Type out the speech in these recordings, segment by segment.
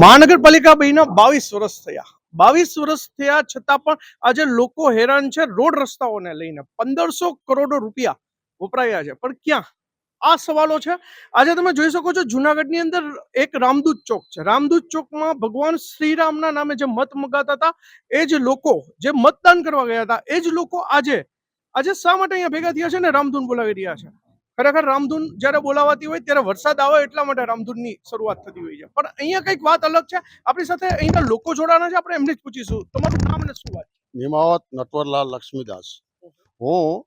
મહાનગરપાલિકા બહીના બાવીસ વર્ષ થયા. બાવીસ વર્ષ થયા છતાં પણ આજે લોકો હેરાન છે, રોડ રસ્તાઓને લઈને પંદરસો કરોડ રૂપિયા વપરાયા છે. પણ ક્યાં? આ સવાલો છે. આજે તમે જોઈ શકો છો જુનાગઢની અંદર એક રામદૂત ચોક છે. રામદૂત ચોકમાં ભગવાન શ્રીરામના નામે જે મત મગાતા હતા, એ જ લોકો જે મતદાન કરવા ગયા હતા, એ જ લોકો આજે આજે શા માટે અહીંયા ભેગા થયા છે ને રામધૂન બોલાવી રહ્યા છે? ખરેખર રામધૂન જ્યારે બોલાવાતી હોય ત્યારે વરસાદ આવે એટલા માટે રામધૂનની શરૂઆત થતી હોય છે. પણ અહીંયા કંઈક વાત અલગ છે. આપણી સાથે અહીંના લોકો જોડાના છે. આપણે એમને જ પૂછીશું. તમારું નામ અને શું વાત નિમાવત નટવરલાલ લક્ષ્મીદાસ. હું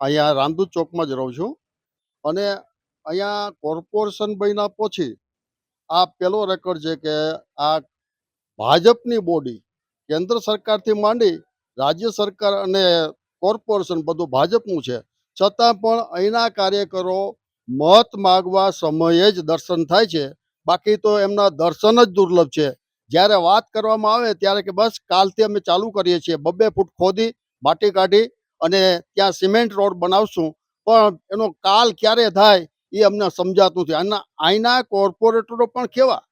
અહીંયા રામદૂત ચોકમાં જ રહું છું. અને અહીંયા કોર્પોરેશન બન્યા પછી આ પહેલો રેકોર્ડ છે કે આ ભાજપની બોડી કેન્દ્ર સરકારથી માંડી રાજ્ય સરકાર અને કોર્પોરેશન બધું ભાજપનું છે. છતાં પણ અહીંના કાર્યકરો મત માગવા સમયે જ દર્શન થાય છે. બાકી તો એમના દર્શન જ દુર્લભ છે. જ્યારે વાત કરવામાં આવે ત્યારે કે બસ કાલથી અમે ચાલુ કરીએ છીએ. બબ્બે ફૂટ ખોદી માટી કાઢી અને ત્યાં સિમેન્ટ રોડ બનાવશું. પણ એનો કાલ ક્યારે થાય એ અમને સમજાતું નથી. અને અહીંના કોર્પોરેટરો પણ કેવા?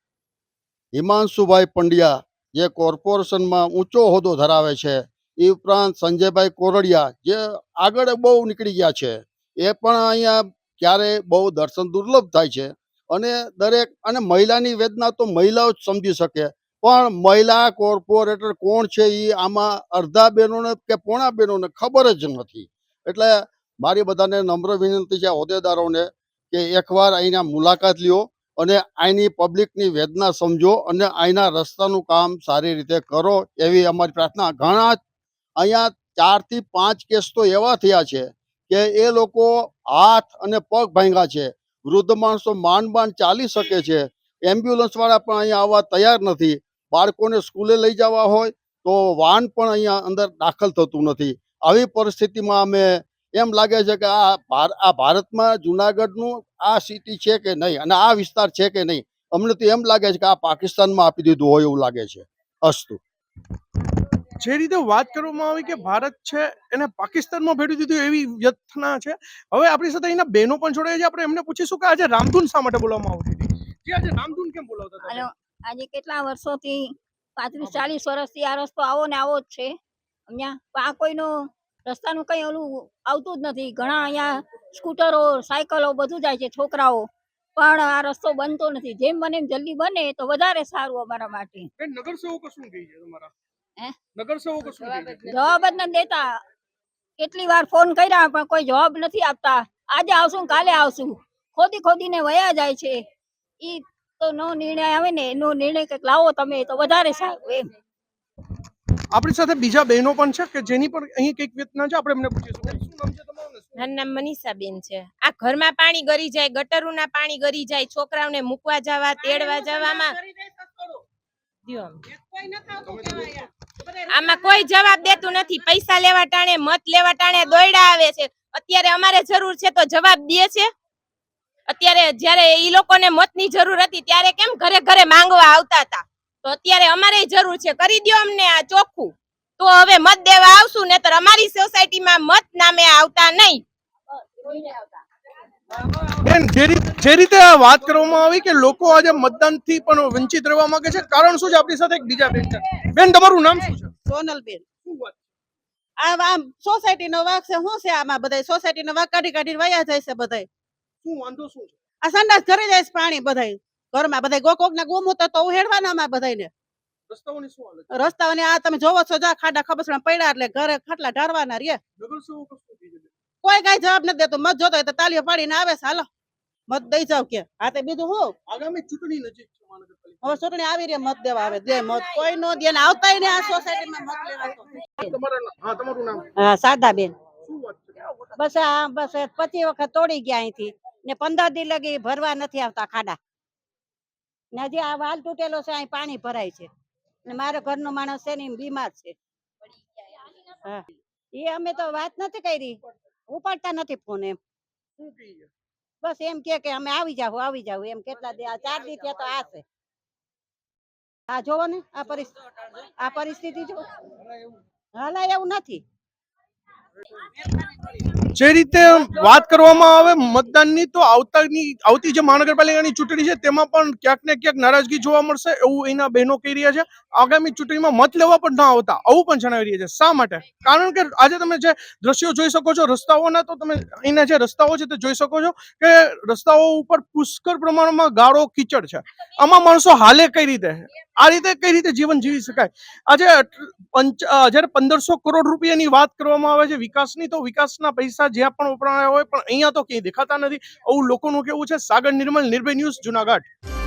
હિમાંશુભાઈ પંડ્યા જે કોર્પોરેશનમાં ઊંચો હોદ્દો ધરાવે છે. એ ઉપરાંત સંજયભાઈ કોરડિયા, જે આગળ બહુ નીકળી ગયા છે. એ પણ અહીંયા ક્યારે બહુ દર્શન દુર્લભ થાય છે. અને દરેક, અને મહિલાની વેદના તો મહિલાઓ જ સમજી શકે. પણ મહિલા કોર્પોરેટર કોણ છે એ આમાં અડધા બહેનોને કે પોણા બહેનોને ખબર જ નથી. એટલે મારી બધાને નમ્ર વિનંતી છે હોદ્દેદારોને કે એકવાર અહીંના મુલાકાત લ્યો અને અહીંની પબ્લિકની વેદના સમજો અને અહીંના રસ્તાનું કામ સારી રીતે કરો એવી અમારી પ્રાર્થના. ઘણા અહીંયા ચારથી પાંચ કેસ તો એવા થયા છે કે એ લોકો હાથ અને પગ ભાંગ્યા છે. વૃદ્ધ માણસો માંડ માંડ ચાલી શકે છે. એમ્બ્યુલન્સ વાળા પણ અહીંયા આવવા તૈયાર નથી. બાળકોને સ્કૂલે લઈ જવા હોય તો વાહન પણ અહીંયા અંદર દાખલ થતું નથી. આવી પરિસ્થિતિમાં અમે એમ લાગે છે કે આ આ ભારતમાં જુનાગઢનું આ સિટી છે કે નહીં અને આ વિસ્તાર છે કે નહીં? અમને તો એમ લાગે છે કે આ પાકિસ્તાનમાં આપી દીધું હોય એવું લાગે છે. અસ્તુ. જે રીતે વાત કરવામાં આવી કે ભારત છે એને પાકિસ્તાનમાં ભેળવી દીધું એવી વ્યથના છે. હવે આપણી સાથે અહીંના બહેનો પણ જોડાયા છે. આપણે એમને પૂછીશું કે આજે રામધૂન શા માટે બોલાવવામાં આવતી હતી? જે આજે રામધૂન કેમ બોલાવતા હતા? આજે કેટલા વર્ષોથી પાંત્રીસ ચાલીસ વર્ષથી આ રસ્તો આવો ને આવો જ છે. અહીંયા આ કોઈનો રસ્તાનું કઈ ઓલું આવતું જ નથી. ઘણા અહીંયા સ્કૂટરો સાયકલો બધું જાય છે છોકરાઓ. પણ આ રસ્તો બનતો નથી. જેમ બને એમ જલ્દી બને તો વધારે સારું અમારા માટે. નગરસેવકો શું કહે છે તમારા? જવાબ જ નથી દેતા. કેટલી વાર ફોન કર્યા પણ કોઈ જવાબ નથી આપતા. આજે આવશું ને કાલે આવશું. ખોદી ખોદીને વયા જાય છે. ઈ તો નો નિર્ણય આવે ને એનો નિર્ણય કંઈક લાવો તમે તો વધારે સારું એમ. આપણી સાથે બીજા બહેનો પણ છે કે જેની પણ અહીં કંઈક વેતના છે? આપણે એમને પૂછીશું. શું નામ છે તમારું ને? મારું નામ મનીષાબેન છે. આ ઘરમાં પાણી ગરી જાય ગટરોના પાણી ગરી જાય છોકરાઓને મૂકવા જવા તેડવા જવામાં. દ્યો. આમ. આમાં કોઈ જવાબ દેતું નથી. પૈસા લેવા ટાણે, મત લેવા ટાણે દોયડા આવે છે. અત્યારે અમારે જરૂર છે તો જવાબ દે છે. અત્યારે જ્યારે ઈ લોકોને મતની જરૂર હતી ત્યારે કેમ ઘરે ઘરે માંગવા આવતા હતા? તો અત્યારે અમારે જરૂર છે. કરી દ્યો અમને આ ચોખ્ખું. તો હવે મત દેવા આવશું, નહીતર અમારી સોસાયટીમાં મત નામે આવતા નહીં. બેન જે રીતે જે રીતે આ વાત કરવામાં આવી કે લોકો આજે મતદાનથી પણ વંચિત રહેવા માંગે છે કારણ શું છે? આપણી સાથે એક બીજા બેન છે. બેન તમારું નામ શું છે? સોનલબેન. વાત આમ આમ સોસાયટી નો વાક છે શું છે આમાં બધા સોસાયટી નો વાક કાઢી કાઢીને વયા જાય છે બધા શું વાંધો શું છે? આ સંડાસ ઘરે જાય છે પાણી બધાય. ઘરમાં બધાય ગોકોક ના ગોમૂત્ર તો ઉહેડવાના આમાં બધાયને. રસ્તાઓની શું હાલત છે? આ તમે જોવો છો જા ખાડા ખબસણા પડ્યા એટલે ઘરે ખાટલા ઢાળવાના રે કોઈ કઈ જવાબ નથી દેતો. મત જોતો તો તાલીઓ પાડીને આવે છે. હાલો. મત દઈ જાવ કે. આ તે બીજું હું આગામી ચૂંટણી નજીક હવે ચૂંટણી આવી રહી મત દેવા આવે. દે મત કોઈ નો દે ને આવતા ને આ સોસાયટીમાં મત લેવા. તમારા નામ- હા શું બસ આ બસ પચીસ વખત તોડી ગયા અહીંથી. ને પંદર દી લગી ભરવા નથી આવતા ખાડા. ને હજી આ વાલ તૂટેલો છે અહીં પાણી ભરાય છે. ને મારો ઘરનો માણસ છે ને બીમાર છે. હા. એ અમે તો વાત નથી કરી. ઉપાડતા નથી ફોન એમ. શું કહે બસ એમ કે કે અમે આવી જાવ આવી જાવ એમ કેટલા દે આ ચાર દી ત્યાં તો આ છે. આ જોવો ને આ પરિસ્થિતિ આ પરિસ્થિતિ જો હાલા એવું નથી. જે રીતે વાત કરવામાં આવે, મતદાનની તો આવતાની, આવતી જે મહાનગરપાલિકાની ચૂંટણી છે, તેમાં પણ ક્યાંક ને ક્યાંક નારાજગી જોવા મળશે એવું એના બહેનો કહી રહ્યા છે. આગામી ચૂંટણીમાં મત લેવા પણ ના આવતા, આવું પણ જણાવી રહ્યા છે. શા માટે? કારણ કે આજે તમે જે દ્રશ્યો જોઈ શકો છો, રસ્તાઓના તો તમે અહીંના જે રસ્તાઓ છે તે જોઈ શકો છો કે રસ્તાઓ ઉપર પુષ્કળ પ્રમાણમાં ગાળો કીચડ છે. આમાં માણસો હાલે કઈ રીતે? આ રીતે કઈ રીતે જીવન જીવી શકાય? આજે પંચ જ્યારે પંદરસો કરોડ રૂપિયાની વાત કરવામાં આવે છે વિકાસની તો વિકાસના પૈસા જ્યાં પણ વપરાયા હોય પણ અહીંયા તો ક્યાંય દેખાતા નથી. આવું લોકોનું કેવું છે? સાગર નિર્મલ, નિર્ભય ન્યૂઝ, જુનાગઢ.